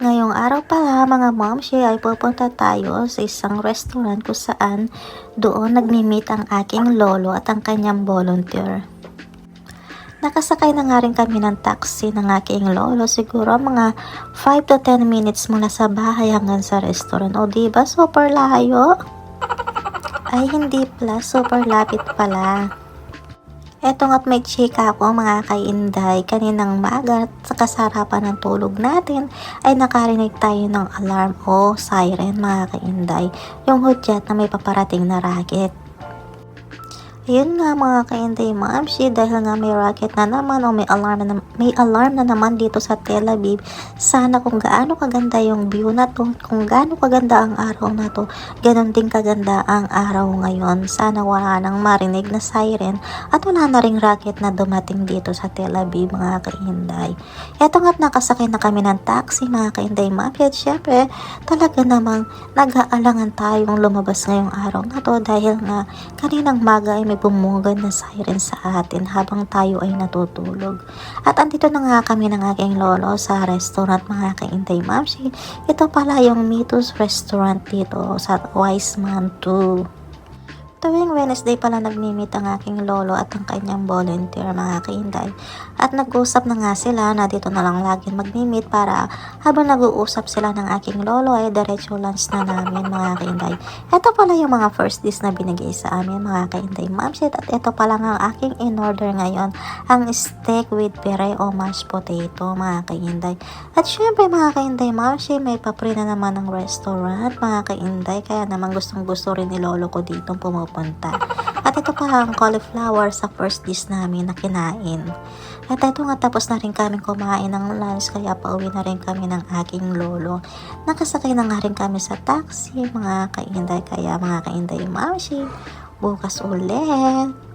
Ngayong araw pala mga momshi ay pupunta tayo sa isang restaurant kung saan doon nagmi-meet ang aking lolo at ang kanyang volunteer. Nakasakay na nga rin kami ng taxi ng aking lolo. Siguro mga 5 to 10 minutes mula sa bahay hanggang sa restaurant. O diba super layo? Ay hindi pala, super lapit pala. Eto nga't may chika ako mga kainday. Kaninang maga at sa kasarapan ng tulog natin ay nakarinig tayo ng alarm o siren mga kainday. Yung hudyat na may paparating na racket. Ayun nga mga kainday mamshi dahil nga may rocket na naman o may alarm na, may alarm na naman dito sa Tel Aviv. Sana kung gaano kaganda yung view na to, kung gaano kaganda ang araw na to, ganun din kaganda ang araw ngayon. Sana wala nang marinig na siren at wala na ring rocket na dumating dito sa Tel Aviv mga kainday. Eto nga't nakasakay na kami ng taxi mga kainday mamshi at syempre talaga namang nag-aalangan tayong lumabas ngayong araw na to dahil nga kaninang maga ay may bumungad na siren sa atin habang tayo ay natutulog. At andito na nga kami ng aking lolo sa restaurant mga kaintay mamsi. Ito pala yung Mitos Restaurant dito sa Wiseman 2. Tuwing Wednesday pala nagmimit ang aking lolo at ang kanyang volunteer mga kainday. At nag-usap na nga sila na dito na lang lagi magmimit para habang nag-uusap sila ng aking lolo ay diretso lunch na namin mga kainday. Ito pala yung mga first dish na binigay sa amin mga kainday mamsit at ito pala nga ang aking in-order ngayon ang steak with pere o mashed potato mga kainday. At syempre mga kainday mamsit may papri na naman ng restaurant mga kainday kaya naman gustong gusto rin ni lolo ko dito pumupunta. At ito pala ang cauliflower sa first dish namin na kinain. At ito nga tapos na rin kami kumain ng lunch kaya pauwi na rin kami ng aking lolo. Nakasakay na nga rin kami sa taxi mga kainday kaya mga kainday mamshi. Bukas ulit.